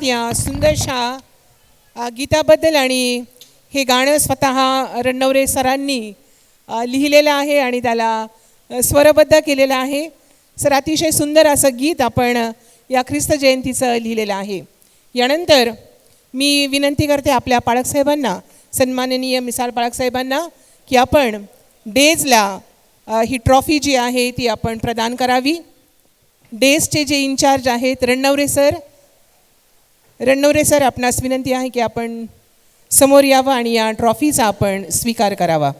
धन्यवाद या सुंदरशा गीताबद्दल आणि हे गाणं स्वतः रणनवरे सरांनी लिहिलेलं आहे आणि त्याला स्वरबद्ध केलेलं आहे. सर अतिशय सुंदर असं गीत आपण या ख्रिस्त जयंतीचं लिहिलेलं आहे. यानंतर मी विनंती करते आपल्या पाळकसाहेबांना सन्माननीय मिसाल पाळकसाहेबांना की आपण डेजला ही ट्रॉफी जी आहे ती आपण प्रदान करावी. डेजचे जे इन्चार्ज आहेत रणनवरे सर रणनवरे सर आपणास विनंती आहे की आपण समोर यावं आणि या ट्रॉफीचा आपण स्वीकार करावा.